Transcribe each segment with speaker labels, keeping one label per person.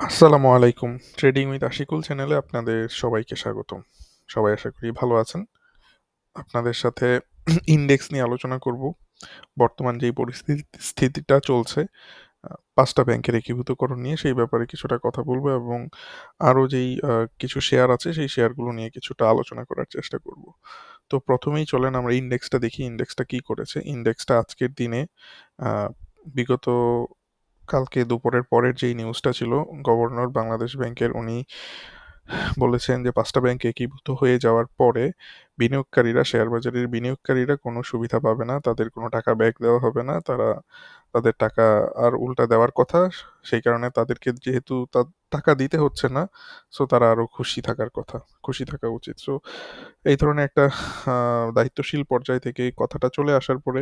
Speaker 1: আসসালামু আলাইকুম। Trading with Ashikul চ্যানেলে আপনাদের সবাইকে স্বাগতম। সবাই আশা করি ভালো আছেন। আপনাদের সাথে ইন্ডেক্স নিয়ে আলোচনা করব। বর্তমান যেই পরিস্থিতি, স্থিতিটা চলছে পাঁচটা ব্যাংকের একীভূতকরণ নিয়ে সেই ব্যাপারে কিছুটা কথা বলব এবং আরও যেই কিছু শেয়ার আছে সেই শেয়ারগুলো নিয়ে কিছুটা আলোচনা করার চেষ্টা করব। তো প্রথমেই চলেন আমরা ইন্ডেক্সটা দেখি ইন্ডেক্সটা কি করেছে। ইন্ডেক্সটা আজকের দিনে বিগত কালকে দুপুরের পরের যেই নিউজটা ছিল গভর্নর বাংলাদেশ ব্যাংকের উনি বলেছেন যে ৫ টা ব্যাংক একীভূত হয়ে যাওয়ার পরে বিনিয়োগকারীরা শেয়ার বাজারের বিনিয়োগকারীরা কোনো সুবিধা পাবে না। তাদের কোনো টাকা ব্যাক দেওয়া হবে না। তারা তাদের টাকা আর উল্টা দেওয়ার কথা। সেই কারণে তাদেরকে যেহেতু টাকা দিতে হচ্ছে না, সো তারা আরও খুশি থাকার কথা। খুশি থাকা উচিত। সো এই ধরনের একটা দায়িত্বশীল পর্যায় থেকে কথাটা চলে আসার পরে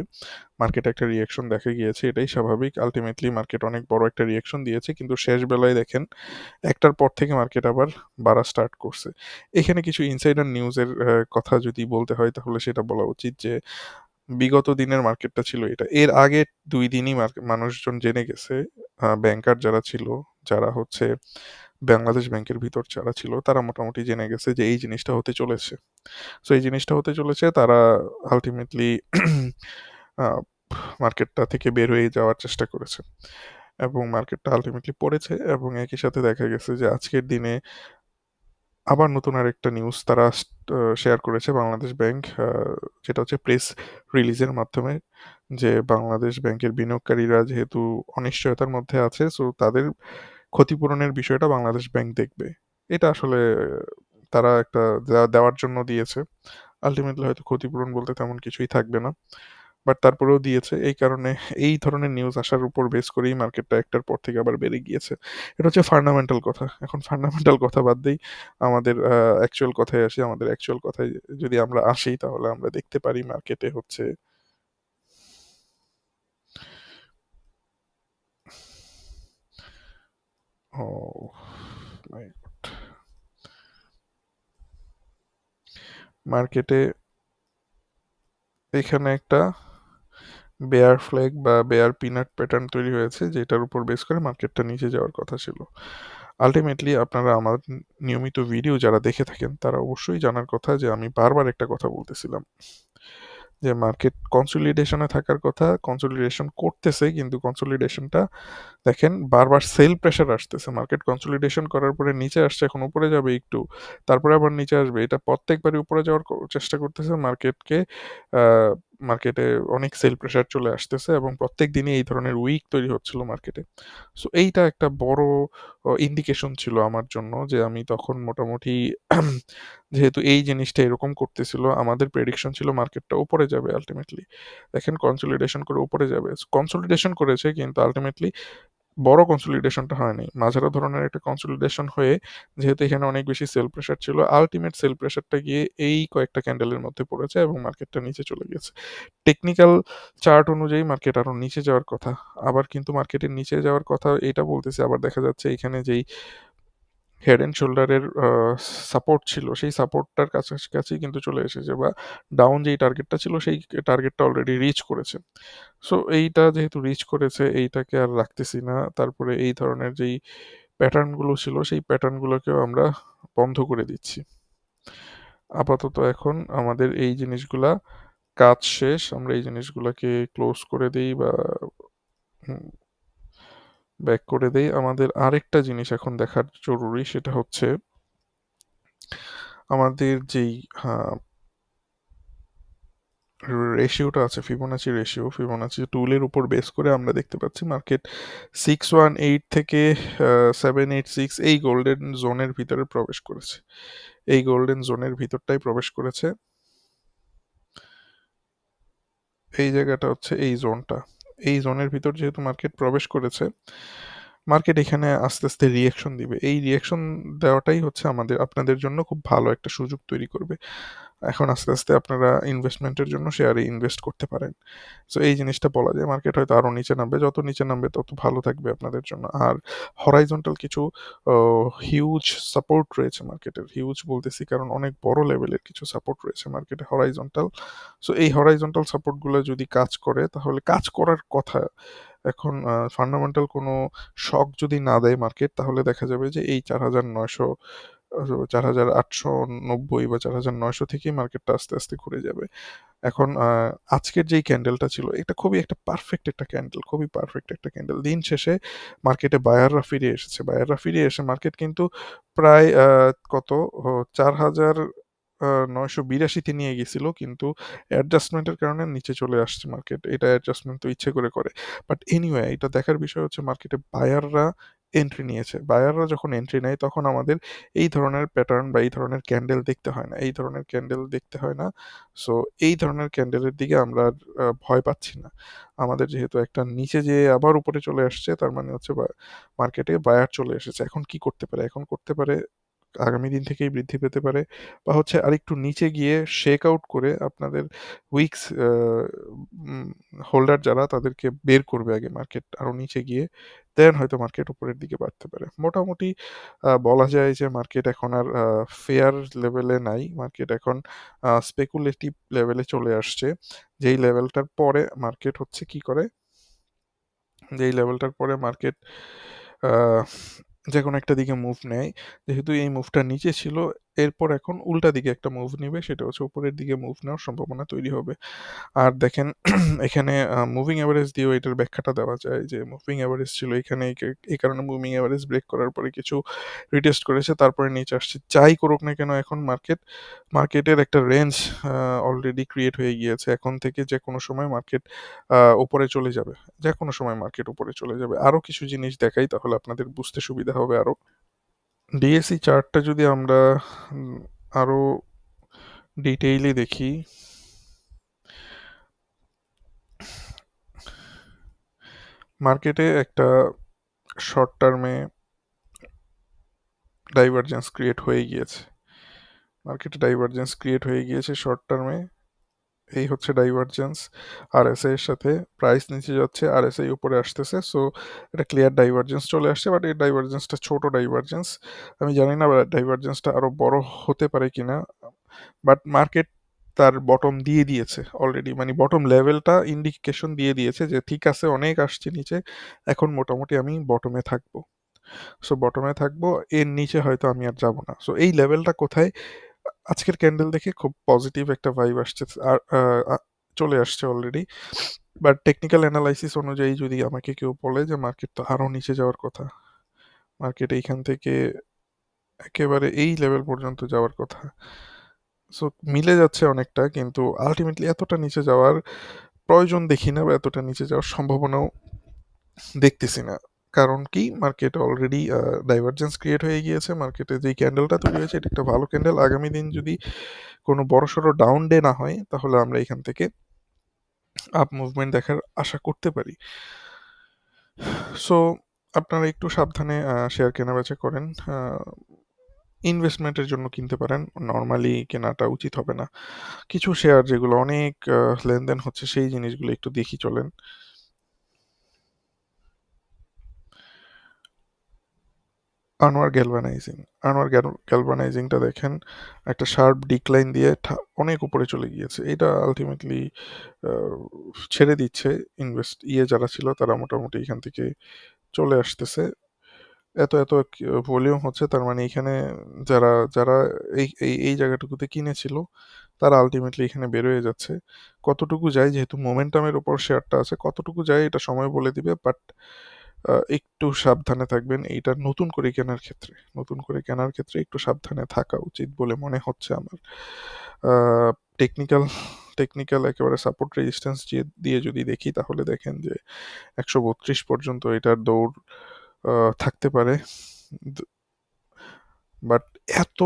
Speaker 1: মার্কেটে একটা রিঅ্যাকশন দেখা গিয়েছে। এটাই স্বাভাবিক। আলটিমেটলি মার্কেট অনেক বড় একটা রিঅ্যাকশন দিয়েছে। কিন্তু শেষ বেলায় দেখেন একটার পর থেকে মার্কেট আবার বাড়া স্টার্ট করছে। এখানে কিছু ইনসাইডার নিউজের কথা যদি বলতে হয় তাহলে সেটা বলা উচিত যে বিগত দিনের মার্কেটটা ছিল এটা। এর আগের দুই দিনই মানুষজন জেনে গেছে ব্যাংকার যারা ছিল, যারা হচ্ছে বাংলাদেশ ব্যাংকের ভিতর যারা ছিল তারা মোটামুটি জেনে গেছে যে এই জিনিসটা হতে চলেছে। সো এই জিনিসটা হতে চলেছে তারা আলটিমেটলি মার্কেটটা থেকে বের হয়ে যাওয়ার চেষ্টা করেছে। এবং মার্কেটটা আল্টিমেটলি পড়েছে এবং একই সাথে দেখা গেছে যে আজকের দিনে আবার নতুন আরেকটা নিউজ তারা শেয়ার করেছে বাংলাদেশ ব্যাংক যেটা হচ্ছে প্রেস রিলিজের মাধ্যমে যে বাংলাদেশ ব্যাংকের বিনিয়োগকারীরা যেহেতু অনিশ্চয়তার মধ্যে আছে সো তাদের ক্ষতিপূরণের বিষয়টা বাংলাদেশ ব্যাংক দেখবে। এটা আসলে, তারা একটা দেওয়ার জন্য দিয়েছে। আল্টিমেটলি হয়তো ক্ষতিপূরণ বলতে তেমন কিছুই থাকবে না। বাট তারপরেও দিয়েছে। এই কারণে এই ধরনের নিউজ আসার উপর বেস করেই মার্কেটটা ১ টার পর থেকে আবার বেড়ে গিয়েছে। এটা হচ্ছে ফান্ডামেন্টাল কথা। এখন ফান্ডামেন্টাল কথা বাদ দেই। আমাদের অ্যাকচুয়াল কথায় আসি। আমাদের অ্যাকচুয়াল কথায় যদি আমরা আসি, তাহলে আমরা দেখতে পারি মার্কেটে হচ্ছে! মার্কেটে এখানে একটা বেয়ার ফ্ল্যাগ বা বেয়ার পিনাট প্যাটার্ন তৈরি হয়েছে যেটার উপর বেস করে মার্কেটটা নিচে যাওয়ার কথা ছিল। আল্টিমেটলি আপনারা আমার নিয়মিত ভিডিও যারা দেখে থাকেন তারা অবশ্যই জানার কথা যে আমি বারবার একটা কথা বলতেছিলাম। যে মার্কেট কনসলিডেশন থাকার কথা, কনসলিডেশন করতেছে কিন্তু কনসলিডেশনটা দেখেন বারবার সেল প্রেশার আসতেছে। মার্কেট কনসলিডেশন করার পরে নিচে আসছে এখন উপরে যাবে একটু। তারপরে আবার নিচে আসবে। এটা প্রত্যেকবারই উপরে যাওয়ার চেষ্টা করতেছে মার্কেটকে মার্কেটে অনেক সেল প্রেশার চলে আসতেছে এবং প্রত্যেক দিনই এই ধরনের উইক তৈরি হচ্ছিল মার্কেটে। সো এইটা একটা বড় ইন্ডিকেশন ছিল আমার জন্য যে আমি তখন মোটামুটি যেহেতু এই জিনিসটা এরকম করতেছিল, আমাদের প্রেডিকশন ছিল মার্কেটটা উপরে যাবে আলটিমেটলি দেখেন কনসলিডেশন করে উপরে যাবে। কনসলিডেশন করেছে কিন্তু আল্টিমেটলি বড় কনসলিডেশনটা হয়নি। মাঝারো ধরনের একটা কনসলিডেশন হয়ে যেহেতু এখানে অনেক বেশি সেল প্রেশার ছিল, আলটিমেট সেল প্রেশারটা গিয়ে এই কয়েকটা ক্যান্ডেলের মধ্যে পড়েছে এবং মার্কেটটা নিচে চলে গেছে। টেকনিক্যাল চার্ট অনুযায়ী মার্কেট আরও নিচে যাওয়ার কথা। আবার কিন্তু মার্কেটের নিচে যাওয়ার কথা এটা বলতেছে আবার দেখা যাচ্ছে এখানে যেই হেড অ্যান্ড শোল্ডারের সাপোর্ট ছিল, সেই সাপোর্টটার কাছাকাছি কিন্তু চলে এসেছে বা ডাউন যেই টার্গেটটা ছিল সেই টার্গেটটা অলরেডি রিচ করেছে। সো এইটা যেহেতু রিচ করেছে, এইটাকে আর রাখতেছি না। তারপরে এই ধরনের যেই প্যাটার্নগুলো ছিল, সেই প্যাটার্ন গুলোকেও আমরা বন্ধ করে দিচ্ছি। আপাতত এখন আমাদের এই জিনিসগুলা কাজ শেষ। আমরা এই জিনিসগুলাকে ক্লোজ করে দেই বা ব্যাক করে দেই। আমাদের আরেকটা জিনিস এখন দেখার জরুরি সেটা হচ্ছে আমাদের যেই রেশিওটা আছে ফিবোনাচি রেশিও, ফিবোনাচি টুলের উপর বেস করে আমরা দেখতে পাচ্ছি মার্কেট 618 থেকে আ 786 এই গোল্ডেন জোনের ভিতরে প্রবেশ করেছে। এই গোল্ডেন জোনের ভিতরটাই প্রবেশ করেছে। এই জায়গাটা হচ্ছে এই জোনটা। এই জোনের ভিতর যেহেতু মার্কেট প্রবেশ করেছে, মার্কেট এখানে আস্তে, আস্তে রিয়েকশন দিবে। এই রিয়াকশন দেওয়াটাই হচ্ছে আমাদের আপনাদের জন্য খুব ভালো একটা সুযোগ তৈরি করবে। এখন আস্তে, আস্তে আপনারা ইনভেস্টমেন্টের জন্য শেয়ারে ইনভেস্ট করতে পারেন। সো এই জিনিসটা বলা যায়। মার্কেট হয়তো আরও নিচে নামবে। যত নিচে নামবে তত ভালো থাকবে আপনাদের জন্য। আর হরাইজন্টাল কিছু হিউজ সাপোর্ট রয়েছে মার্কেটের। হিউজ বলতেছি কারণ অনেক বড় লেভেলের কিছু সাপোর্ট রয়েছে মার্কেটে হরাইজন্টাল। সো এই হরাইজন্টাল সাপোর্টগুলো যদি কাজ করে তাহলে কাজ করার কথা এখন ফান্ডামেন্টাল কোনো শখ যদি না দেয় মার্কেট তাহলে দেখা যাবে যে এই চার হাজার নয়শো চার হাজার আটশো নব্বই বা চার হাজার নয়শো থেকেই মার্কেটটা আস্তে আস্তে ঘুরে যাবে। এখন আজকের যেই ক্যান্ডেলটা ছিল, এটা খুবই একটা পারফেক্ট একটা ক্যান্ডেল খুবই পারফেক্ট একটা ক্যান্ডেল দিন শেষে মার্কেটে বায়াররা ফিরে এসেছে। বায়াররা ফিরে এসে মার্কেট কিন্তু প্রায় কত? চার হাজার নয়শো বিরাশিতে নিয়ে গেছিল, কিন্তু অ্যাডজাস্টমেন্টের কারণে নিচে চলে আসছে মার্কেট এটা অ্যাডজাস্টমেন্ট তো ইচ্ছে করে করে। বাট এনিওয়ে এটা দেখার বিষয় হচ্ছে মার্কেটে বায়াররা এন্ট্রি নিয়েছে। বায়াররা যখন এন্ট্রি নেয়, তখন আমাদের এই ধরনের প্যাটার্ন বা এই ধরনের ক্যান্ডেল দেখতে হয় না। এই ধরনের ক্যান্ডেল দেখতে হয় না। সো এই ধরনের ক্যান্ডেলের দিকে আমরা ভয় পাচ্ছি না। আমাদের যেহেতু একটা নিচে যে আবার উপরে চলে আসছে, তার মানে হচ্ছে মার্কেটে বায়ার চলে এসেছে। এখন কি করতে পারে? এখন করতে পারে আগামী দিন থেকেই বৃদ্ধি পেতে পারে বা হচ্ছে আরেকটু নিচে গিয়ে শেক আউট করে আপনাদের উইকস হোল্ডার যারা তাদেরকে বের করবে আগে মার্কেট আরও নিচে গিয়ে দেন হয়তো মার্কেট উপরের দিকে বাড়তে পারে। মোটামুটি বলা যায় যে মার্কেট এখন আর ফেয়ার লেভেলে নাই। মার্কেট এখন স্পেকুলেটিভ লেভেলে চলে আসছে। যেই লেভেলটার পরে মার্কেট হচ্ছে কি করে? যেই লেভেলটার পরে মার্কেট যে কোনো একটা দিকে মুভ নেয়। যেহেতু এই মুভটা নিচে ছিল এরপর এখন উল্টা দিকে একটা মুভ নিবে, সেটা হচ্ছে উপরের দিকে মুভ নেওয়ার সম্ভাবনা তৈরি হবে। আর দেখেন, এখানে মুভিং অ্যাভারেজ দিয়েও এটার ব্যাখ্যাটা দেওয়া যায় যে মুভিং অ্যাভারেজ ছিল এখানে এই কারণে মুভিং অ্যাভারেজ ব্রেক করার পরে কিছু রিটেস্ট করেছে, তারপরে নিচে আসছে। যাই করুক না কেন, এখন মার্কেট মার্কেটের একটা রেঞ্জ অলরেডি ক্রিয়েট হয়ে গিয়েছে। এখন থেকে যে কোনো সময় মার্কেট উপরে চলে যাবে। যে কোনো সময় মার্কেট উপরে চলে যাবে। আরও কিছু জিনিস দেখাই, তাহলে আপনাদের বুঝতে সুবিধা হবে আরও ডিএসসি চার্টটা যদি আমরা আরও ডিটেইলি দেখি। মার্কেটে একটা শর্ট টার্মে ডাইভারজেন্স ক্রিয়েট হয়ে গিয়েছে। মার্কেটে ডাইভারজেন্স ক্রিয়েট হয়ে গিয়েছে শর্ট টার্মে এই হচ্ছে ডাইভারজেন্স আর এস এর সাথে প্রাইস নিচে যাচ্ছে আর এস উপরে আসতেছে সো এটা ক্লিয়ার ডাইভারজেন্স চলে আসছে বাট এই ডাইভারজেন্সটা ছোট ডাইভারজেন্স আমি জানি না ডাইভারজেন্সটা আরও বড় হতে পারে কিনা বাট মার্কেট তার বটম দিয়ে দিয়েছে অলরেডি মানে বটম লেভেলটা ইন্ডিকেশন দিয়ে দিয়েছে যে ঠিক আছে, অনেক আসছে নিচে, এখন মোটামুটি আমি বটমে থাকব। সো বটমে থাকব, এর নিচে হয়তো আমি আর যাব না। সো এই লেভেলটা কোথায়? আজকের ক্যান্ডেল দেখে খুব পজিটিভ একটা ভাইব আসছে, আর চলে আসছে অলরেডি বাট টেকনিক্যাল অ্যানালাইসিস অনুযায়ী যদি আমাকে কেউ বলে যে মার্কেট তো আরও নিচে যাওয়ার কথা মার্কেট এইখান থেকে একেবারে এই লেভেল পর্যন্ত যাওয়ার কথা। সো মিলে যাচ্ছে অনেকটা, কিন্তু আলটিমেটলি এতটা নিচে যাওয়ার প্রয়োজন দেখি না বা এতটা নিচে যাওয়ার সম্ভাবনাও দেখতেছি না। কারণ কি? মার্কেট অলরেডি ডাইভারজেন্স ক্রিয়েট হয়ে গিয়েছে। মার্কেটে যে ক্যান্ডেলটা তৈরি হয়েছে, এটা একটা ভালো ক্যান্ডেল আগামী দিন যদি কোনো বড়সড় ডাউন ডে না হয়, তাহলে আমরা এখান থেকে আপ মুভমেন্ট দেখার আশা করতে পারি। সো আপনারা একটু সাবধানে শেয়ার কেনাবেচা করেন। ইনভেস্টমেন্টের জন্য কিনতে পারেন। নর্মালি কেনাটা উচিত হবে না। কিছু শেয়ার যেগুলো অনেক লেনদেন হচ্ছে, সেই জিনিসগুলো একটু দেখি চলেন। আনোয়ার গ্যালভানাইজিং আনোয়ার গ্যালভানাইজিংটা দেখেন, একটা শার্প ডিক্লাইন দিয়ে অনেক উপরে চলে গিয়েছে। এটা আলটিমেটলি ছেড়ে দিচ্ছে ইনভেস্ট ইয়ে যারা ছিল তারা মোটামুটি এখান থেকে চলে আসতেছে। এত এত ভলিউম হচ্ছে, তার মানে এখানে যারা যারা এই এই এই জায়গাটুকুতে কিনেছিল, তারা আলটিমেটলি এখানে বেরোয় যাচ্ছে। কতটুকু যায়, যেহেতু মোমেন্টামের উপর শেয়ারটা আছে, কতটুকু যায়, এটা সময় বলে দিবে বাট একটু সাবধানে থাকবেন। এইটা নতুন করে কেনার ক্ষেত্রে, নতুন করে কেনার ক্ষেত্রে একটু সাবধানে থাকা উচিত বলে মনে হচ্ছে আমার। টেকনিক্যাল টেকনিক্যাল একেবারে সাপোর্ট রেজিস্ট্যান্স দিয়ে যদি দেখি তাহলে দেখেন যে একশো বত্রিশ পর্যন্ত এটার দৌড় থাকতে পারে। বাট এত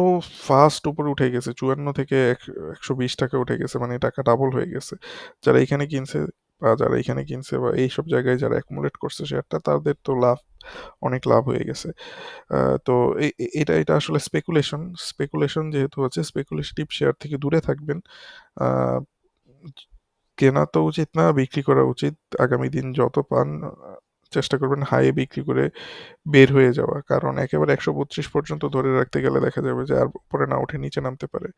Speaker 1: ফাস্ট উপরে উঠে গেছে, চুয়ান্ন থেকে একশো বিশ টাকা উঠে গেছে মানে টাকা ডাবল হয়ে গেছে। যারা এখানে কিনছে বা যারা এখানে কিনছে বা এইসব জায়গায় যারা অ্যাকুমুলেট করছে শেয়ারটা, তাদের তো লাভ, অনেক লাভ হয়ে গেছে। তো এটা এটা আসলে স্পেকুলেশন স্পেকুলেশন যেহেতু আছে স্পেকুলেশটিভ শেয়ার থেকে দূরে থাকবেন। কেনা তো উচিত না, বিক্রি করা উচিত। আগামী দিন যত পান চেষ্টা করবেন হাইয়ে বিক্রি করে বের হয়ে যাওয়া। কারণ একেবারে একশো বত্রিশ পর্যন্ত ধরে রাখতে গেলে দেখা যাবে যে আর উপরে না উঠে নিচে নামতে পারে।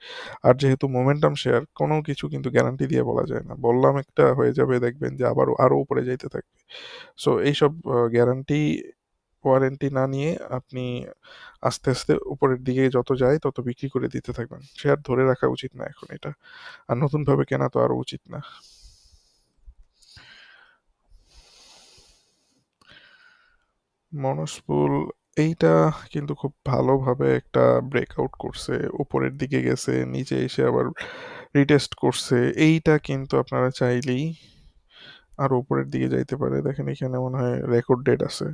Speaker 1: আর যেহেতু মোমেন্টাম শেয়ার কোনো কিছু কিন্তু গ্যারান্টি দিয়ে বলা যায় না। বললাম একটা হয়ে যাবে, দেখবেন যে আবারও আরও উপরে যাইতে থাকবে। সো এইসব গ্যারান্টি ওয়ারেন্টি না নিয়ে আপনি আস্তে আস্তে উপরের দিকে যত যায় তত বিক্রি করে দিতে থাকবেন। শেয়ার ধরে রাখা উচিত না এখন এটা। আর নতুনভাবে কেনা তো আরও উচিত না। মনসপুল এইটা কিন্তু খুব ভালোভাবে একটা ব্রেকআউট করছে, উপরের দিকে গেছে, নিচে এসে আবার রিটেস্ট করছে। এইটা কিন্তু আপনারা চাইলেই আর উপরের দিকে যাইতে পারে। দেখেন এখানে মনে হয় রেকর্ড ডেট আছে।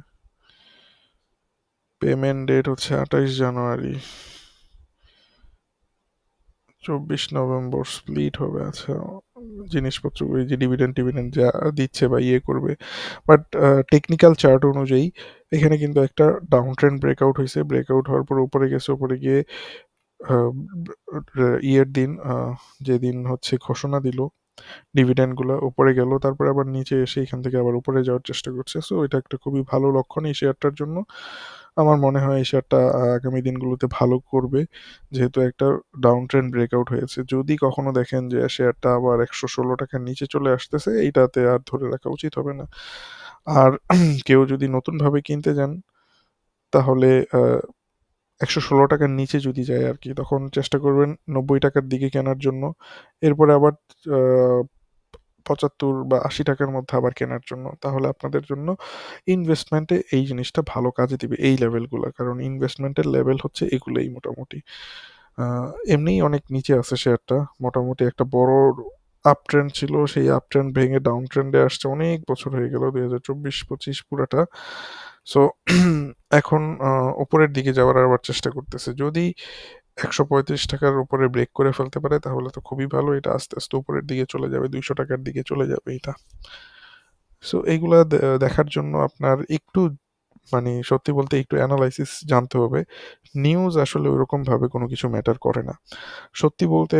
Speaker 1: পেমেন্ট ডেট হচ্ছে আঠাইশ জানুয়ারি। চব্বিশ নভেম্বর স্প্লিট হবে আচ্ছা। জিনিসপত্র ওই যে ডিভিডেন্ড টিভিডেন্ড যা দিচ্ছে বা ইয়ে করবে। বাট টেকনিক্যাল চার্ট অনুযায়ী এখানে কিন্তু একটা ডাউন ট্রেন্ড ব্রেকআউট হয়েছে। ব্রেকআউট হওয়ার পর উপরে গেছে, উপরে গিয়ে ইয়ের দিন যেদিন হচ্ছে ঘোষণা দিল ডিভিডেন্ডগুলো উপরে গেল, তারপরে আবার নিচে এসে এখান থেকে আবার উপরে যাওয়ার চেষ্টা করছে। সো এটা একটা খুবই ভালো লক্ষণ এই শেয়ারটার জন্য। আমার মনে হয় এই শেয়ারটা আগামী দিনগুলোতে ভালো করবে। যেহেতু একটা ডাউন ট্রেন্ড ব্রেকআউট হয়েছে। যদি কখনো দেখেন যে শেয়ারটা আবার একশো ষোলো টাকার নিচে চলে আসতেছে, এইটাতে আর ধরে রাখা উচিত হবে না। আর কেউ যদি নতুনভাবে কিনতে যান, তাহলে একশো ষোলো টাকার নিচে যদি যায় আর কি তখন চেষ্টা করবেন নব্বই টাকার দিকে কেনার জন্য। এরপরে আবার পঁচাত্তর বা আশি টাকার মধ্যে আবার কেনার জন্য। তাহলে আপনাদের জন্য ইনভেস্টমেন্টে এই জিনিসটা ভালো কাজে দিবে, এই লেভেলগুলো কারণ ইনভেস্টমেন্টের লেভেল হচ্ছে এগুলোই মোটামুটি। এমনিই অনেক নিচে আছে শেয়ারটা মোটামুটি একটা বড় আপ ট্রেন্ড ছিল, সেই আপ ট্রেন্ড ভেঙে ডাউন ট্রেন্ডে আসছে অনেক বছর হয়ে গেল, দুই হাজার চব্বিশ পঁচিশ পুরাটা। সো এখন উপরের দিকে যাওয়ার আবার চেষ্টা করতেছে। যদি একশো পঁয়ত্রিশ টাকার উপরে ব্রেক করে ফেলতে পারে, তাহলে তো খুবই ভালো। এটা আস্তে আস্তে উপরের দিকে চলে যাবে, দুইশো টাকার দিকে চলে যাবে এটা। সো এইগুলা দেখার জন্য আপনার একটু মানে সত্যি বলতে একটু অ্যানালাইসিস জানতে হবে। নিউজ আসলে ওরকমভাবে কোনো কিছু ম্যাটার করে না। সত্যি বলতে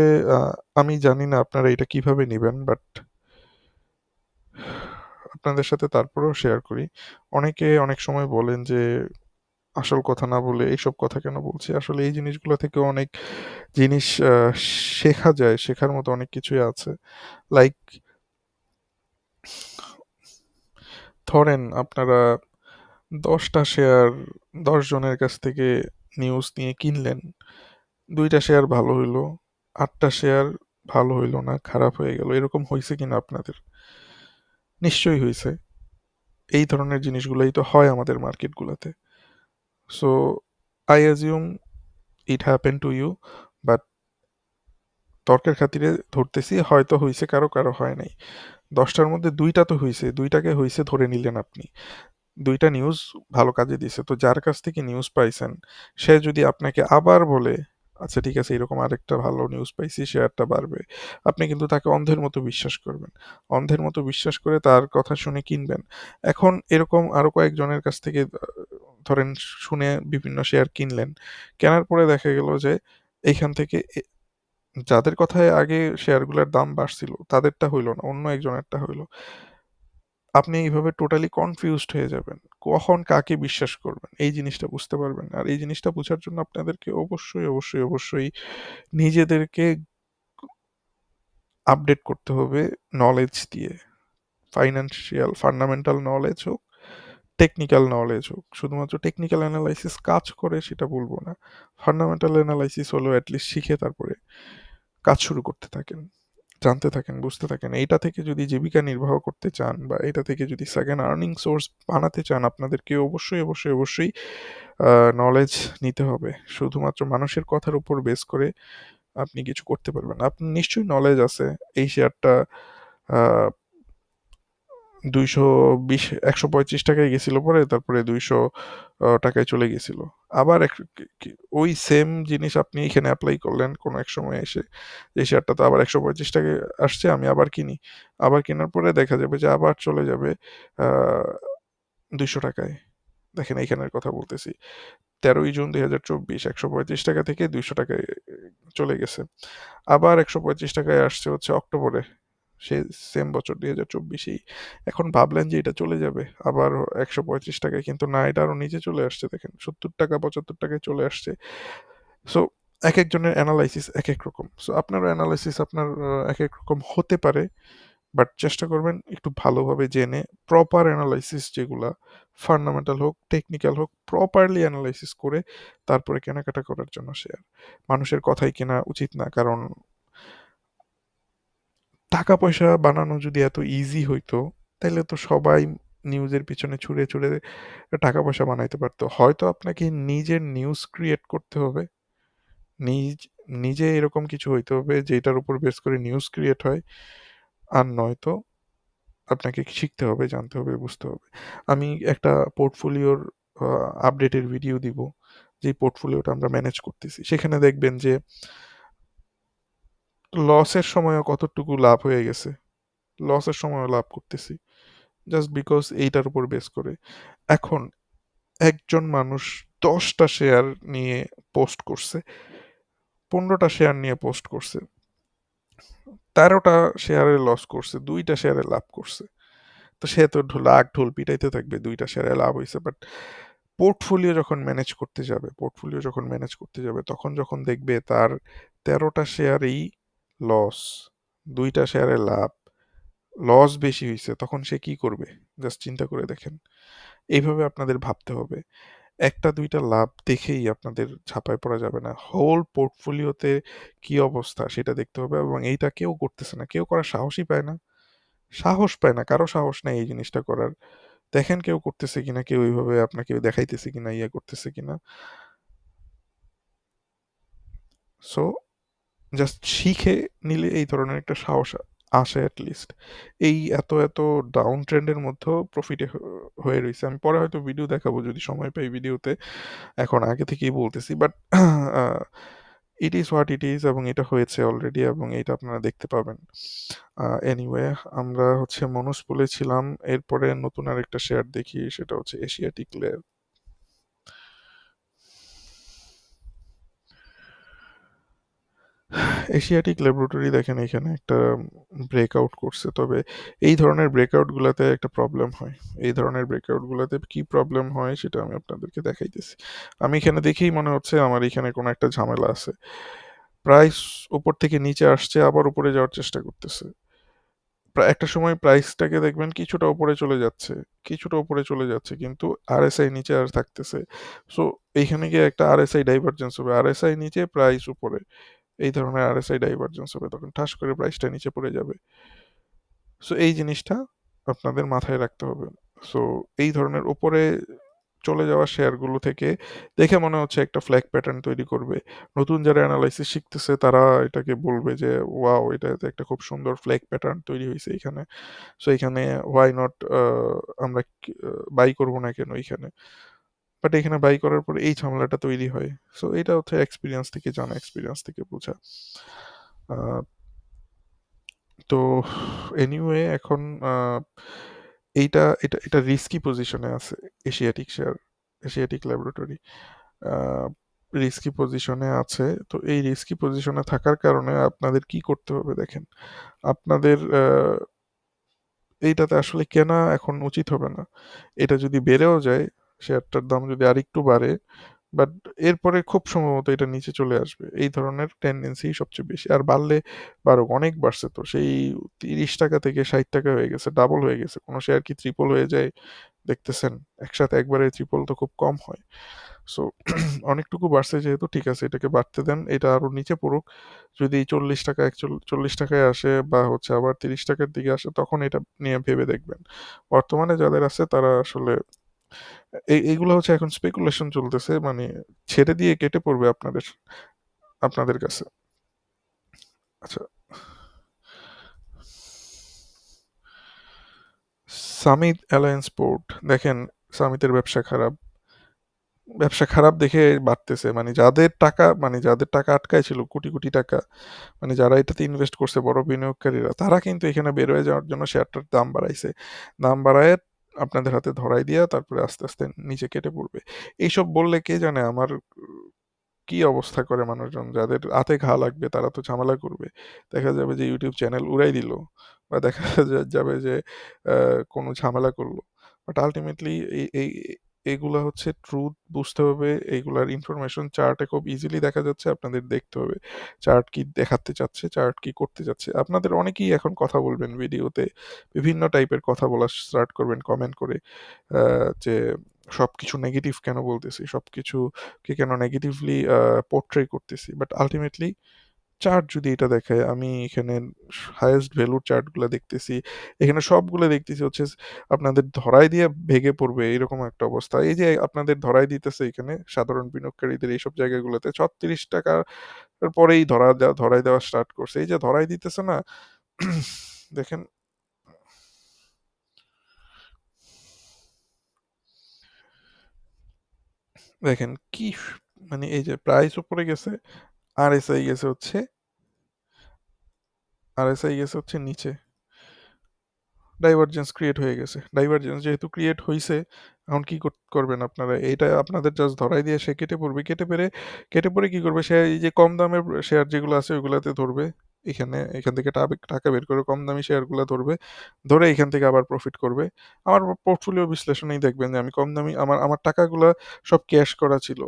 Speaker 1: আমি জানি না আপনারা এটা কীভাবে নেবেন বাট আপনাদের সাথে তারপরেও শেয়ার করি। অনেকে অনেক সময় বলেন যে, আসল কথা না বলে এইসব কথা কেন বলছি? আসলে এই জিনিসগুলো থেকে অনেক জিনিস শেখা যায়, শেখার মতো অনেক কিছুই আছে। লাইক ধরেন আপনারা দশটা শেয়ার দশ জনের কাছ থেকে নিউজ নিয়ে কিনলেন। দুইটা শেয়ার ভালো হইল, আটটা শেয়ার ভালো হইল না, খারাপ হয়ে গেল। এরকম হয়েছে কিনা আপনাদের? নিশ্চয়ই হয়েছে। এই ধরনের জিনিসগুলোই তো হয় আমাদের মার্কেটগুলোতে। So I assume it happen to you but তর্কের খাতিরে ধরতেছি, হয়তো হয়েছে, কারও কারও হয় নাই। দশটার মধ্যে দুইটা তো হয়েছে, দুইটাকে হয়েছে ধরে নিলেন আপনি। দুইটা নিউজ ভালো কাজে দিছে তো যার কাছ থেকে নিউজ পাইছেন, সে যদি আপনাকে আবার বলে আচ্ছা ঠিক আছে, এরকম আরেকটা ভালো নিউজ পাইছি শেয়ারটা বাড়বে। আপনি কিন্তু তাকে অন্ধের মতো বিশ্বাস করবেন। অন্ধের মতো বিশ্বাস করে তার কথা শুনে কিনবেন। এখন এরকম আরও কয়েকজনের কাছ থেকে ধরেন শুনে বিভিন্ন শেয়ার কিনলেন। কেনার পরে দেখা গেল যে এইখান থেকে যাদের কথায় আগে শেয়ারগুলোর দাম বাড়ছিল, তাদেরটা হইল না, অন্য একজনেরটা হইল। আপনি এইভাবে টোটালি কনফিউজড হয়ে যাবেন। কখন কাকে বিশ্বাস করবেন? এই জিনিসটা বুঝতে পারবেন আর এই জিনিসটা বোঝার জন্য আপনাদেরকে অবশ্যই অবশ্যই অবশ্যই নিজেদেরকে আপডেট করতে হবে নলেজ দিয়ে। ফাইন্যান্সিয়াল ফান্ডামেন্টাল নলেজ হোক টেকনিক্যাল নলেজ হোক। শুধুমাত্র টেকনিক্যাল অ্যানালাইসিস কাজ করে সেটা বলব না। ফান্ডামেন্টাল অ্যানালাইসিস হলো অ্যাটলিস্ট শিখে তারপরে কাজ শুরু করতে থাকেন। জানতে থাকেন, বুঝতে থাকেন, এইটা থেকে যদি জীবিকা নির্বাহ করতে চান বা এটা থেকে যদি সেকেন্ড আর্নিং সোর্স বানাতে চান, আপনাদেরকে অবশ্যই অবশ্যই অবশ্যই নলেজ নিতে হবে। শুধুমাত্র মানুষের কথার উপর বেস করে আপনি কিছু করতে পারবেন। আপনি নিশ্চয়ই নলেজ আছে। এই শেয়ারটা দুইশো বিশ, একশো পঁয়ত্রিশ টাকায় গেছিল পরে, তারপরে দুইশো টাকায় চলে গেছিল। আবার ওই সেম জিনিস আপনি এখানে অ্যাপ্লাই করলেন, কোনো এক সময় এসে, যে শেয়ারটা তো আবার একশো পঁয়ত্রিশ টাকায় আসছে, আমি আবার কিনি। আবার কেনার পরে দেখা যাবে যে আবার চলে যাবে দুইশো টাকায়। দেখেন এইখানের কথা বলতেছি। তেরোই জুন দুই হাজার চব্বিশ, একশো পঁয়ত্রিশ টাকা থেকে দুইশো টাকায় চলে গেছে। আবার একশো পঁয়ত্রিশ টাকায় আসছে হচ্ছে অক্টোবরে। সে সেম বছর দুই হাজার চব্বিশেই। এখন ভাবলেন যে এটা চলে যাবে। আবার একশো পঁয়ত্রিশ টাকায়, কিন্তু না, এটা আরও নিচে চলে আসছে, দেখেন। সত্তর টাকা, পঁচাত্তর টাকায় চলে আসছে। সো এক একজনের অ্যানালাইসিস এক এক রকম। সো আপনারও অ্যানালাইসিস আপনার এক এক রকম হতে পারে বাট চেষ্টা করবেন একটু ভালোভাবে জেনে প্রপার অ্যানালাইসিস যেগুলা ফান্ডামেন্টাল হোক টেকনিক্যাল হোক প্রপারলি অ্যানালাইসিস করে, তারপরে কেনাকাটা করার জন্য শেয়ার মানুষের কথাই কেনা উচিত না, কারণ টাকা পয়সা বানানো যদি এত ইজি হইতো তাহলে তো সবাই নিউজের পিছনে ছুঁড়ে ছুঁড়ে টাকা পয়সা বানাইতে পারতো। হয়তো আপনাকে নিজের নিউজ ক্রিয়েট করতে হবে, নিজ, নিজে এরকম কিছু হইতে হবে যেটার উপর বেস করে নিউজ ক্রিয়েট হয়, আর নয়তো আপনাকে শিখতে হবে, জানতে হবে, বুঝতে হবে। আমি একটা পোর্টফোলিওর আপডেটের ভিডিও দিব যে পোর্টফোলিওটা আমরা ম্যানেজ করতেছি। সেখানে দেখবেন যে লসের সময়ও কতটুকু লাভ হয়ে গেছে? লসের সময়ও লাভ করতেছি। জাস্ট বিকজ এইটার উপর বেস করে। এখন একজন মানুষ দশটা শেয়ার নিয়ে পোস্ট করছে। পনেরোটা শেয়ার নিয়ে পোস্ট করছে। তেরোটা শেয়ারে লস করছে, দুইটা শেয়ারে লাভ করছে। তো সে তো লাখ ঢোল পিটাইতে থাকবে, দুইটা শেয়ারে লাভ হয়েছে বাট পোর্টফোলিও যখন ম্যানেজ করতে যাবে পোর্টফোলিও যখন ম্যানেজ করতে যাবে, তখন যখন দেখবে তার তেরোটা শেয়ারেই লস দুইটা শেয়ারে লাভ লস বেশি হয়েছে তখন সে কি করবে? জাস্ট চিন্তা করে দেখেন। এইভাবে আপনাদের ভাবতে হবে। একটা, দুইটা লাভ দেখেই আপনাদের ছাপায় পড়া যাবে না। হোল পোর্টফোলিওতে কি অবস্থা সেটা দেখতে হবে এবং এইটা কেউ করতেছে না। কেউ করার সাহসই পায় না। সাহস পায় না। কারও সাহস নাই এই জিনিসটা করার। দেখেন কেউ করতেছে কিনা, কেউ এইভাবে আপনাকে দেখাইতেছে কিনা ইয়ে করতেছে কিনা। সো জাস্ট শিখে নিলে এই ধরনের একটা সাহস আসে অ্যাটলিস্ট এই এত এত ডাউন ট্রেন্ডের মধ্যেও প্রফিটে হয়ে রয়েছে আমি পরে হয়তো ভিডিও দেখাবো যদি সময় পাই ভিডিওতে এখন আগে থেকেই বলতেছি। But it is what it is এবং এটা হয়েছে অলরেডি এবং এটা আপনারা দেখতে পাবেন। এনিওয়ে আমরা হচ্ছে মনোজ বলেছিলাম। এরপরে নতুন আরেকটা শেয়ার দেখি, সেটা হচ্ছে এশিয়াটিক লেয়ার এশিয়াটিক ল্যাবরেটরি দেখেন এখানে একটা ব্রেকআউট করছে। তবে এই ধরনের ব্রেকআউটগুলোতে একটা প্রবলেম হয়। এই ধরনের ব্রেকআউটগুলোতে কি প্রবলেম হয় সেটা আমি আপনাদেরকে দেখাইতেছি। আমি এখানে দেখেই মনে হচ্ছে আমার এখানে কোনো একটা ঝামেলা আছে। প্রাইস উপর থেকে নিচে আসছে, আবার উপরে যাওয়ার চেষ্টা করতেছে। একটা সময় প্রাইসটাকে দেখবেন কিছুটা উপরে চলে যাচ্ছে, কিছুটা উপরে চলে যাচ্ছে, কিন্তু আরএসআই নিচে আর থাকতেছে। সো এইখানে গিয়ে একটা আরএসআই ডাইভারজেন্স হবে। আরএসআই নিচে প্রাইস উপরে। এই ধরনের আরএসআই ডাইভারজেন্স হবে, তখন ঠাস করে প্রাইসটা নিচে পড়ে যাবে। সো এই জিনিসটা আপনাদের মাথায় রাখতে হবে। সো এই ধরনের উপরে চলে যাওয়া শেয়ারগুলো থেকে দেখে মনে হচ্ছে একটা ফ্ল্যাগ প্যাটার্ন তৈরি করবে। নতুন যারা অ্যানালাইসিস শিখতেছে, তারা এটাকে বলবে যে ওয়াও এটাতে একটা খুব সুন্দর ফ্ল্যাগ প্যাটার্ন তৈরি হয়েছে এখানে। সো এখানে হোয়াই নট আমরা বাই করব না কেন এখানে? বাট এখানে বাই করার পর এই ঝামেলাটা তৈরি হয়। সো এটা হচ্ছে এক্সপিরিয়েন্স থেকে জানা এক্সপিরিয়েন্স থেকে বোঝা। তো এনিওয়ে এখন এইটা, এটা এটা রিস্কি পজিশনে আছে Asiatic share Asiatic laboratory risky পজিশনে আছে। তো এই রিস্কি পজিশনে থাকার কারণে আপনাদের কি করতে হবে দেখেন? আপনাদের এইটাতে আসলে কেনা এখন উচিত হবে না। এটা যদি বেড়েও যায় শেয়ারটার দাম যদি আরেকটু বাড়ে, বাট এরপরে খুব সম্ভবত এটা নিচে চলে আসবে। এই ধরনের টেন্ডেন্সি সবচেয়ে বেশি। আর বাড়লে বাড়ুক অনেক বাড়ছে তো। সেই তিরিশ টাকা থেকে ষাট টাকা হয়ে গেছে ডাবল হয়ে গেছে। কোনো শেয়ার কি ত্রিপল হয়ে যায়? দেখতেছেন, একসাথে একবারে ত্রিপল তো খুব কম হয়। সো অনেকটুকু বাড়ছে যেহেতু, ঠিক আছে, এটাকে বাড়তে দেন। এটা আরও নিচে পড়ুক। যদি চল্লিশ টাকা চল্লিশ টাকায় আসে বা হচ্ছে আবার তিরিশ টাকার দিকে আসে, তখন এটা নিয়ে ভেবে দেখবেন। বর্তমানে যাদের আছে, তারা আসলে এইগুলো হচ্ছে এখন স্পেকুলেশন চলতেছে মানে ছেড়ে দিয়ে কেটে পড়বে আপনাদের আপনাদের কাছে। আচ্ছা। সামিত অ্যালায়েন্স পোর্ট দেখেন সামিতের ব্যবসা খারাপ। ব্যবসা খারাপ দেখে বাড়তেছে মানে যাদের টাকা মানে যাদের টাকা আটকায় ছিল কোটি কোটি টাকা মানে যারা এটাতে ইনভেস্ট করছে বড় বিনিয়োগকারীরা, তারা কিন্তু এখানে বের হয়ে যাওয়ার জন্য শেয়ারটার দাম বাড়াইছে। দাম বাড়ায় আপনাদের হাতে ধরাই দিয়া তারপরে আস্তে আস্তে নিচে কেটে পড়বে। এইসব বললে কে জানে আমার কি অবস্থা করে মানুষজন? যাদের হাতে ঘা লাগবে তারা তো ঝামেলা করবে। দেখা যাবে যে ইউটিউব চ্যানেল উড়াই দিল বা দেখা যাবে যে কোনো ঝামেলা করল। বাট আলটিমেটলি এই এই এগুলা হচ্ছে ট্রুথ বুঝতে হবে এইগুলার ইনফরমেশন চার্টে খুব ইজিলি দেখা যাচ্ছে, আপনাদের দেখতে হবে। চার্ট কি দেখাতে চাচ্ছে চার্ট কি করতে যাচ্ছে আপনাদের অনেকেই এখন কথা বলবেন ভিডিওতে বিভিন্ন টাইপের কথা বলা স্টার্ট করবেন কমেন্ট করে যে সব কিছু নেগেটিভ কেন বলতেছি সব কিছুকে কেন নেগেটিভলি পোর্ট্রে করতেছি। বাট আলটিমেটলি চার্ট যদি এটা দেখায়, আমি এখানে হাইয়েস্ট ভ্যালুর চার্টগুলো দেখতেছি। এখানে সবগুলো দেখতেছি হচ্ছে আপনাদের ধরাই দিয়ে ভেঙে পড়বে, এরকম একটা অবস্থা। এই যে আপনাদের ধরাই দিতেছে এখানে সাধারণ বিনিয়োগকারীদের এইসব জায়গাগুলোতে, ছত্রিশ টাকার পরেই ধরা দেওয়া ধরাই দেওয়া স্টার্ট করছে। এই যে ধরাই দিতেছে না, দেখেন। দেখেন কি মানে এই যে প্রাইস উপরে গেছে আর এসআই গেছে হচ্ছে আর এসআই গেছে হচ্ছে নিচে। ডাইভারজেন্স ক্রিয়েট হয়ে গেছে। ডাইভারজেন্স যেহেতু ক্রিয়েট হয়েছে এখন কি করবেন আপনারা? এইটা আপনাদের জাস্ট ধরাই দিয়ে সে কেটে পড়বে। কেটে পেরে, কেটে পরে কি করবে? সে এই যে কম দামের শেয়ার যেগুলো আছে ওইগুলাতে ধরবে। এখানে, এখান থেকে টাকা বের করে কম দামি শেয়ারগুলো ধরবে। ধরে এখান থেকে আবার প্রফিট করবে। আমার পোর্টফোলিও বিশ্লেষণেই দেখবেন যে আমি কম দামি, আমার আমার টাকাগুলো সব ক্যাশ করা ছিল।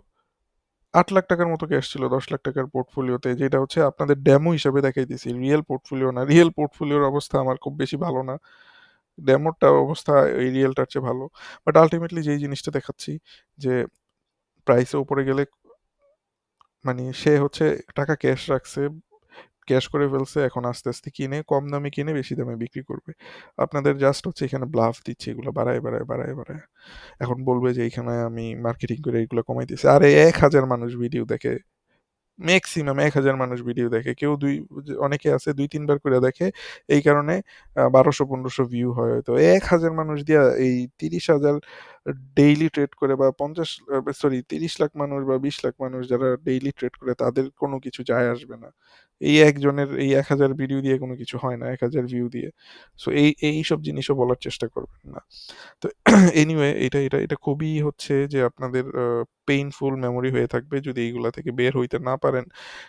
Speaker 1: আট লাখ টাকার মতো ক্যাশ ছিল, দশ লাখ টাকার পোর্টফোলিওতে যেটা হচ্ছে আপনাদের ড্যামো হিসাবে দেখাই দিছি। রিয়েল পোর্টফোলিও না রিয়েল পোর্টফোলিওর অবস্থা আমার খুব বেশি ভালো না। ড্যামোরটা অবস্থা এই রিয়েলটার চেয়ে ভালো। বাট আলটিমেটলি যেই জিনিসটা দেখাচ্ছি, যে প্রাইসে উপরে গেলে মানে সে হচ্ছে টাকা ক্যাশ রাখছে ক্যাশ করে ফেলছে, এখন আস্তে আস্তে কিনে, কম দামে কিনে বেশি দামে বিক্রি করবে। আপনাদের জাস্ট হচ্ছে এখানে ব্লাফ দিচ্ছে, এগুলো বাড়ায় বাড়ায় বাড়ায় বাড়ায়। এখন বলবে যে এখানে আমি মার্কেটিং করে এগুলো কমাই দিচ্ছি আরে এক হাজার মানুষ ভিডিও দেখে ম্যাক্সিমাম এক হাজার মানুষ ভিডিও দেখে। কেউ দুই, অনেকে আছে দুই, তিনবার করে দেখে। এই কারণে বারোশো, পনেরোশো ভিউ হয় তো এক হাজার মানুষ দিয়া এই তিরিশ হাজার ডেইলি ট্রেড করে বা পঞ্চাশ সরি তিরিশ লাখ মানুষ বা বিশ লাখ মানুষ যারা ডেইলি ট্রেড করে, তাদের কোনো কিছু যায় আসবে না। এই একজনের, এই এক হাজার ভিডিও দিয়ে কোনো কিছু হয় না, এক হাজার ভিউ দিয়ে। সো এই এই সব জিনিসও বলার চেষ্টা করবেন না। তো এনিওয়ে এটা এটা এটা খুবই হচ্ছে যে আপনাদের পেইনফুল মেমোরি হয়ে থাকবে যদি এইগুলা থেকে বের হইতে না পারেন।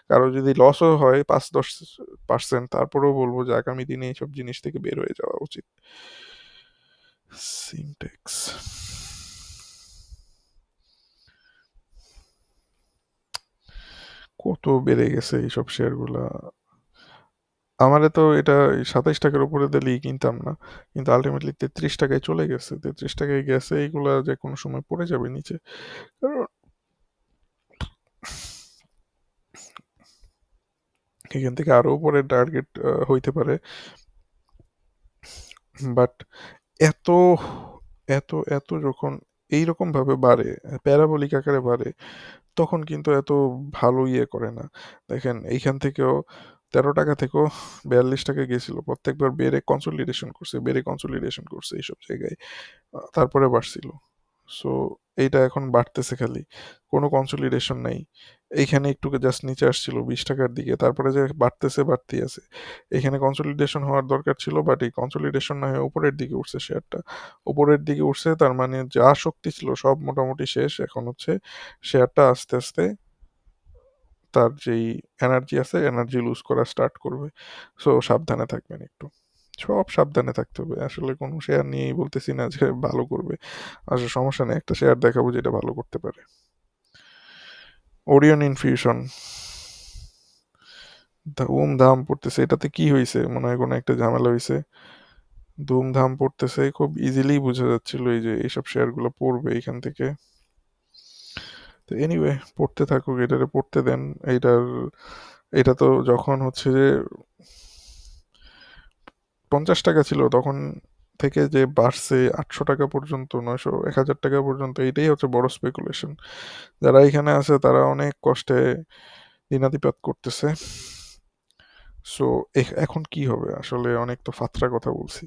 Speaker 1: কারও যদি লসও হয় পাঁচ দশ পার্সেন্ট তারপরেও বলব যে আগামী দিনে এইসব জিনিস থেকে বের হয়ে যাওয়া উচিত। সিনটেক্স কত বেড়ে গেছে এইসব শেয়ারগুলা আমারে তো এটা সাতাইশ টাকার উপরে দিলেই কিনতাম না। কিন্তু আলটিমেটলি তেত্রিশ টাকায় চলে গেছে। তেত্রিশ টাকায় গেছে, এইগুলা যে কোনো সময় পড়ে যাবে নিচে। কারণ এখান থেকে আরও উপরে টার্গেট হইতে পারে। বাট এত এত এত যখন এইরকমভাবে বাড়ে প্যারাবলিক আকারে বাড়ে, তখন কিন্তু এত ভালো ইয়ে করে না। দেখেন, এইখান থেকেও তেরো টাকা থেকেও বিয়াল্লিশ টাকা গেছিল। প্রত্যেকবার বেড়ে কনসলিডেশন করছে, বেড়ে কনসলিডেশন করছে এইসব জায়গায় তারপরে বাড়ছিল। সো এইটা এখন বাড়তেছে খালি, কোনো কনসলিডেশন নাই। এইখানে একটু জাস্ট নিচে আসছিল বিশ টাকার দিকে, তারপরে যে বাড়তেছে, বাড়তেই আছে। এখানে কনসলিডেশন হওয়ার দরকার ছিল বাট এই কনসলিডেশন না হয়ে উপরের দিকে উঠছে শেয়ারটা উপরের দিকে উঠছে, তার মানে যা শক্তি ছিল সব মোটামুটি শেষ। এখন হচ্ছে শেয়ারটা আস্তে আস্তে তার যেই এনার্জি আছে এনার্জি লুজ করা স্টার্ট করবে। সো সাবধানে থাকবেন একটু। সব সাবধানে থাকতে হবে। আসলে কোনো শেয়ার নিয়েই বলতেছি না যে ভালো করবে। আসলে সমস্যা নেই, একটা শেয়ার দেখাবো যেটা ভালো করতে পারে। ওরিয়ন ইনফিউশন ধুম ধাম পড়তেছে। এটাতে কি হয়েছে মনে হয় কোনো একটা ঝামেলা হয়েছে ধুমধাম পড়তেছে। খুব ইজিলি বোঝা যাচ্ছিল এই যে, এইসব শেয়ারগুলো পড়বে এখান থেকে। তো এনিওয়ে পড়তে থাকুক, এটারে পড়তে দেন। এইটার এটা তো যখন হচ্ছে যে পঞ্চাশ টাকা ছিল, তখন থেকে যে বাড়ছে আটশো টাকা পর্যন্ত, নয়শো, এক হাজার টাকা পর্যন্ত এটাই হচ্ছে বড় স্পেকুলেশন যারা এখানে আছে, তারা অনেক কষ্টে দিনাতিপাত করতেছে। সো এখন কি হবে? আসলে অনেক তো ফাত্রা কথা বলছি।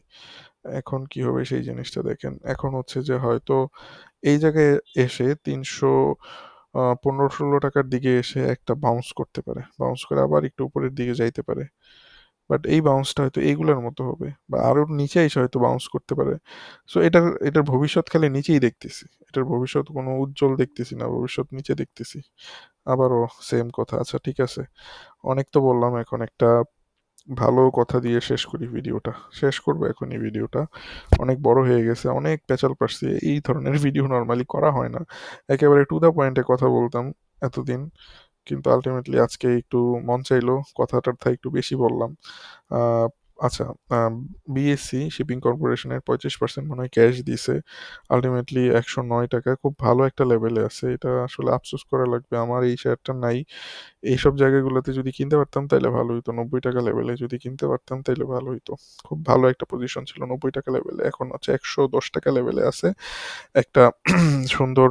Speaker 1: এখন কি হবে সেই জিনিসটা দেখেন। এখন হচ্ছে যে হয়তো এই জায়গায় এসে তিনশো পনেরো ষোলো টাকার দিকে এসে একটা বাউন্স করতে পারে। বাউন্স করে আবার একটু উপরের দিকে যাইতে পারে। বাট এই বাউন্সটা হয়তো এইগুলোর মতো হবে বা আরও নিচে এসে হয়তো বাউন্স করতে পারে। সো এটার এটার ভবিষ্যৎ খালি নিচেই দেখতেছি। এটার ভবিষ্যৎ কোনো উজ্জ্বল দেখতেছি না, ভবিষ্যৎ নিচে দেখতেছি। আবারও সেম কথা। আচ্ছা ঠিক আছে। অনেক তো বললাম এখন একটা ভালো কথা দিয়ে শেষ করি ভিডিওটা। শেষ করব এখনই ভিডিওটা। অনেক বড় হয়ে গেছে, অনেক পেঁচাল পারছি। এই ধরনের ভিডিও নর্মালি করা হয় না। একেবারে টু দ্য পয়েন্টে কথা বলতাম এতদিন, কিন্তু আলটিমেটলি আজকে একটু মন চাইলো কথাটার থা একটু বেশি বললাম। আচ্ছা বিএসসি শিপিং কর্পোরেশনের পঁয়ত্রিশ পার্সেন্ট মনে হয় ক্যাশ দিছে। আলটিমেটলি একশো নয় টাকা, খুব ভালো একটা লেভেলে আছে। এটা আসলে আফসোস করা লাগবে। আমার এই শেয়ারটা নাই। এইসব জায়গাগুলোতে যদি কিনতে পারতাম তাহলে ভালো হইতো। নব্বই টাকা লেভেলে যদি কিনতে পারতাম তাহলে ভালো হইতো। খুব ভালো একটা পজিশন ছিল নব্বই টাকা লেভেলে এখন হচ্ছে একশো দশ টাকা লেভেলে আছে। একটা সুন্দর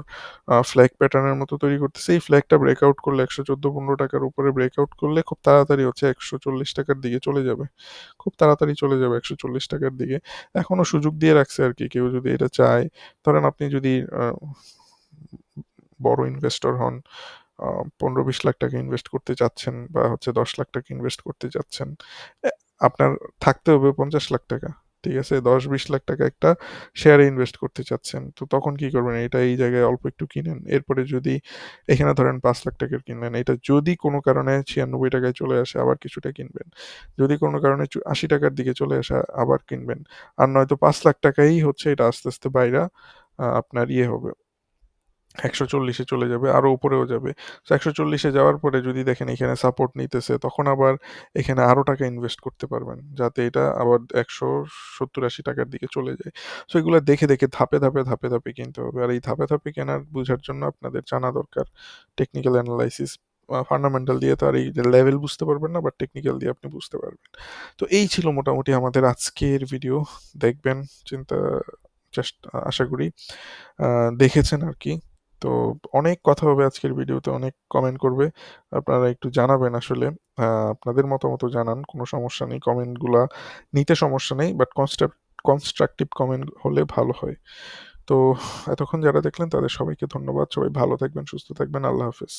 Speaker 1: ফ্ল্যাগ প্যাটার্নের মতো তৈরি করতেছে। এই ফ্ল্যাগটা ব্রেকআউট করলে একশো চোদ্দ পনেরো টাকার উপরে ব্রেকআউট করলে খুব তাড়াতাড়ি হচ্ছে একশো চল্লিশ টাকার দিকে চলে যাবে। খুব তাড়াতাড়ি চলে যাবে একশো চল্লিশ টাকার দিকে। এখনও সুযোগ দিয়ে রাখছে আর কি কেউ যদি এটা চায়। ধরেন আপনি যদি বড় ইনভেস্টর হন পনেরো বিশ লাখ টাকা ইনভেস্ট করতে চাচ্ছেন বা হচ্ছে দশ লাখ টাকা ইনভেস্ট করতে চাচ্ছেন আপনার থাকতে হবে পঞ্চাশ লাখ টাকা, ঠিক আছে? দশ বিশ লাখ টাকা একটা শেয়ারে ইনভেস্ট করতে চাচ্ছেন, তো তখন কি করবেন? এটা এই জায়গায় অল্প একটু কিনেন, এরপরে যদি এখানে ধরেন পাঁচ লাখ টাকার কিনলেন, এটা যদি কোনো কারণে ছিয়ানব্বই টাকায় চলে আসে, আবার কিছুটা কিনবেন, যদি কোনো কারণে আশি টাকার দিকে চলে আসে, আবার কিনবেন, আর নয়তো পাঁচ লাখ টাকাই হচ্ছে এটা আস্তে আস্তে বাইরা আপনার ইয়ে হবে। একশো চল্লিশে চলে যাবে আরও উপরেও যাবে। তো একশো চল্লিশে যাওয়ার পরে যদি দেখেন এখানে সাপোর্ট নিতেছে, তখন আবার এখানে আরও টাকা ইনভেস্ট করতে পারবেন, যাতে এটা আবার একশো সত্তর আশি টাকার দিকে চলে যায়। তো এগুলো দেখে দেখে ধাপে ধাপে ধাপে ধাপে কিনতে হবে। আর এই ধাপে ধাপে কেনার বোঝার জন্য আপনাদের জানা দরকার। টেকনিক্যাল অ্যানালাইসিস ফান্ডামেন্টাল দিয়ে তো আর এই লেভেল বুঝতে পারবেন না বাট টেকনিক্যাল দিয়ে আপনি বুঝতে পারবেন। তো এই ছিল মোটামুটি আমাদের আজকের ভিডিও দেখবেন, চিন্তা, চেষ্টা, আশা করি দেখেছেন আর কি। তো অনেক কথা হবে আজকের ভিডিওতে, অনেক কমেন্ট করবে। আপনারা একটু জানাবেন আসলে। আপনাদের মতামত জানান, কোনো সমস্যা নেই। কমেন্টগুলা নিতে সমস্যা নেই বাট কনস্ট্রাকটিভ কমেন্ট হলে ভালো হয়। তো এতক্ষণ যারা দেখলেন তাদের সবাইকে ধন্যবাদ। সবাই ভালো থাকবেন, সুস্থ থাকবেন। আল্লাহ হাফেজ।